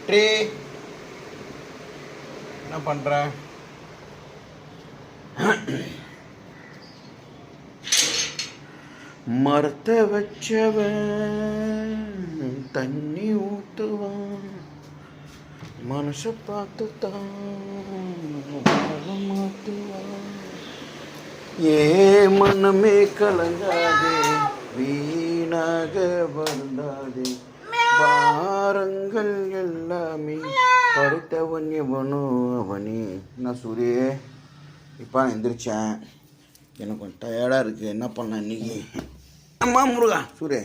வெற்றி என்ன பண்ற? மரத்த வச்சவன் தண்ணி ஊத்துவான் மனுஷ பார்த்து தான் மாற்றுவான் ஏ மனமே கலங்காதே வீணாக வருந்தாதே பாரங்கள் எல்லாமே படைத்தவன் எவனோ அவனே. என்ன சூரியே இப்போ நான் எந்திரிச்சேன். எனக்கு கொஞ்சம் டயர்டாக இருக்குது என்ன பண்ணேன் இன்னைக்கு? அம்மா முருகா. சூரிய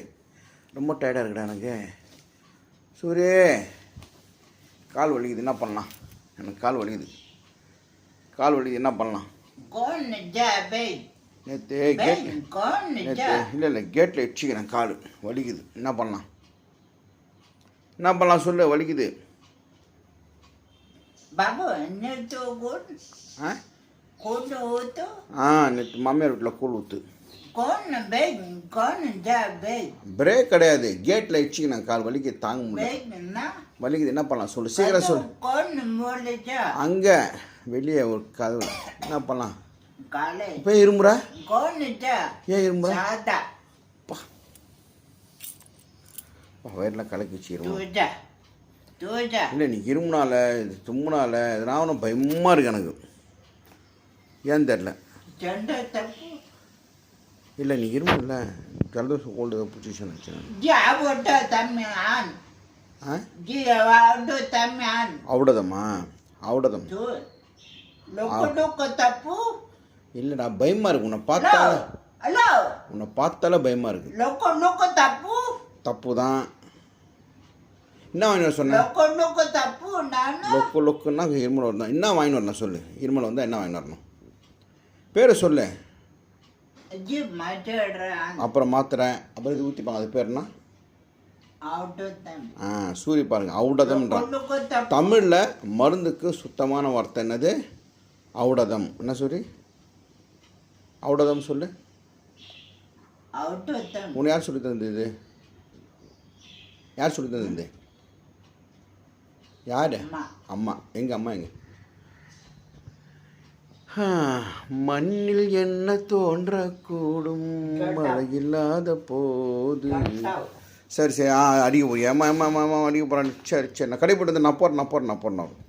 ரொம்ப டயர்டாக இருக்குடா எனக்கு. சூரிய கால் வலிக்குது. என்ன பண்ணலாம்? எனக்கு கால் வலிக்குது. கால் வலிக்குது. என்ன பண்ணலாம்? நேற்று கேட் நேற்று இல்லை இல்லை கேட்டில் இடிச்சிக்கிறேன். கால் வலிக்குது. என்ன பண்ணலாம்? என்ன பண்ணலாம் சொல்லு வலிக்குது ஆ? நேற்று மாமியார் வீட்டில் கூழ் ஊற்று பிரேக் கிடையாது. கேட்டில் இடிச்சுக்கு கால் வலிக்கு தாங்க முடியல. வலிக்குது. என்ன பண்ணலாம்? சொல்லு. சீக்கிரம் சொல்லு. அங்கே வெளியே ஒரு கதவு. என்ன பண்ணலாம்? இப்போ இருமுறை ஏன் இருமுறை வயிறெலாம் கலக்கி வச்சிடும் இல்லை நீ இருமுனால இது தும்முனால இதெல்லாம் ஒன்றும் பயமாக இருக்கு எனக்கு. ஏன்னு தெரில இல்லை நீ இருமுல ஜலதோஷம் கோல்டு ஏதோ பிடிச்சிச்சு நினச்சேன் அவ்வளோதம்மா அவ்வளோதம் தப்பு. இல்லைடா பயமாக இருக்கு. உன்னை பார்த்தா உன்னை பார்த்தாலே பயமாக இருக்கு. தப்பு தப்பு. தான் என்ன வாங்கி வர சொன்னேன் லொக்கு லொக்குன்னா இருமல் வரணும். என்ன வாங்கி வரணும் சொல்லு. இருமல் வந்தால் என்ன வாங்கி வரணும்? பேரை சொல்லு. அப்புறம் மாத்திரை அப்புறம் இது ஊற்றிப்பாங்க அது பேர்னா ஆ சூரி பாருங்க. அவுடதம்ன்றான் தமிழில் மருந்துக்கு சுத்தமான வார்த்தை என்னது? அவுடதம் என்ன சூரி? அவுடதம் சொல்லு. உன்னை யார் சொல்லி தந்தது? யார் சொல்லி தந்தது? யார் அம்மா எங்கள் அம்மா எங்க மண்ணில் என்ன தோன்றக்கூடும் மழை இல்லாத போது. சரி சரி ஆ அடிக்க போய் ஏமா ஏமா ஏமா அடிக்க போகிறேன் சரி சரி நான் கடைப்பட்டு நான் போகிறேன் நான் போகிறேன் நான் போகிறேன்